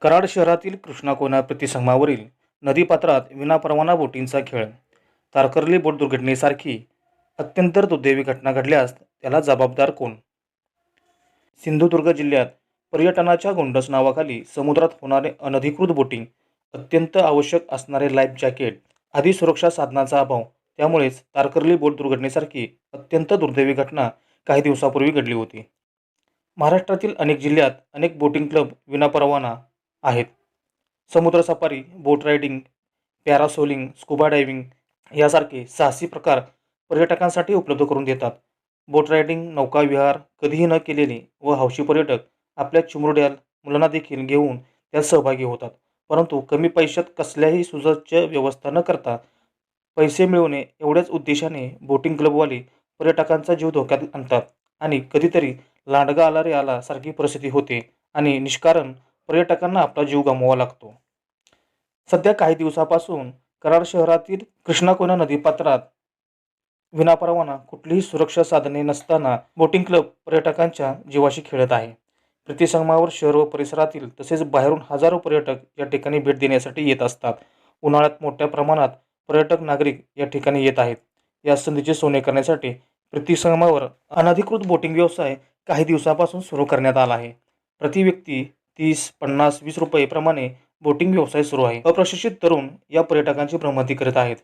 कराड शहरातील कृष्णा प्रतिसंघावरील प्रतिसंगमावरील नदीपात्रात विनापरवाना बोटींचा खेळ. तारकर्ली बोट दुर्घटनेसारखी अत्यंत दुर्दैवी घटना घडल्यास त्याला जबाबदार कोण? सिंधुदुर्ग जिल्ह्यात पर्यटनाच्या गोंडस नावाखाली समुद्रात होणारे अनधिकृत बोटिंग अत्यंत आवश्यक असणारे लाईफ जॅकेट आदी सुरक्षा साधनांचा अभाव. त्यामुळेच तारकर्ली बोट दुर्घटनेसारखी अत्यंत दुर्दैवी घटना काही दिवसापूर्वी घडली होती. महाराष्ट्रातील अनेक जिल्ह्यात अनेक बोटिंग क्लब विनापरवाना आहेत. समुद्र safari boat riding parasailing scuba diving यासारखे साहसी प्रकार पर्यटकांसाठी उपलब्ध करून देतात. बोट रायडिंग नौकाविहार कधीही न केलेले व हौशी पर्यटक आपल्या चिमुरड्याल मुलांना देखील घेऊन त्यात सहभागी होतात. परंतु कमी पैशात कसल्याही सुसज्ज व्यवस्था न करता पैसे मिळवणे एवढ्याच उद्देशाने बोटिंग क्लबवाले पर्यटकांचा जीव धोक्यात आणतात आणि कधीतरी लांडगा आला रे आला सारखी परिस्थिती होते आणि निष्कारण पर्यटकांना आपला जीव गमवावा लागतो. सध्या काही दिवसापासून कराड शहरातील कृष्णाकोना नदीपात्रात विनापरवाना कुठलीही सुरक्षा साधने नसताना बोटिंग क्लब पर्यटकांच्या जीवाशी खेळत आहे. प्रतिसंगमावर शहर व परिसरातील तसेच बाहेरून हजारो पर्यटक या ठिकाणी भेट देण्यासाठी येत असतात. उन्हाळ्यात मोठ्या प्रमाणात पर्यटक नागरिक या ठिकाणी येत आहेत. या संधीचे सोने करण्यासाठी प्रतिसंगमावर अनधिकृत बोटिंग व्यवसाय काही दिवसापासून सुरू करण्यात आला आहे. प्रति व्यक्ती तीस पन्नास वीस रुपयेप्रमाणे बोटिंग व्यवसाय सुरू आहे. अप्रशिक्षित तरुण या पर्यटकांची भ्रमंती करत आहेत.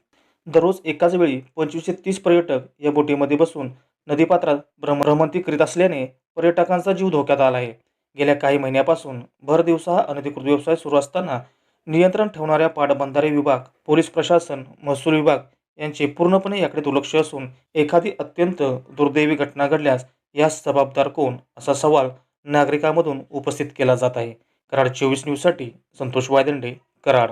दररोज एकाच वेळी पंचवीस ते तीस पर्यटक या बोटीमध्ये बसून नदीपात्रात भ्रम भ्रमंती करीत असल्याने पर्यटकांचा जीव धोक्यात आला आहे. गेल्या काही महिन्यापासून भर दिवसा हा अनधिकृत व्यवसाय सुरू असताना नियंत्रण ठेवणाऱ्या पाटबंधारे विभाग पोलीस प्रशासन महसूल विभाग यांचे पूर्णपणे याकडे दुर्लक्ष असून एखादी अत्यंत दुर्दैवी घटना घडल्यास यास जबाबदार कोण? असा सवाल नागरिकांमधून उपस्थित केला जात आहे. कराड चोवीस न्यूजसाठी संतोष वायदंडे कराड.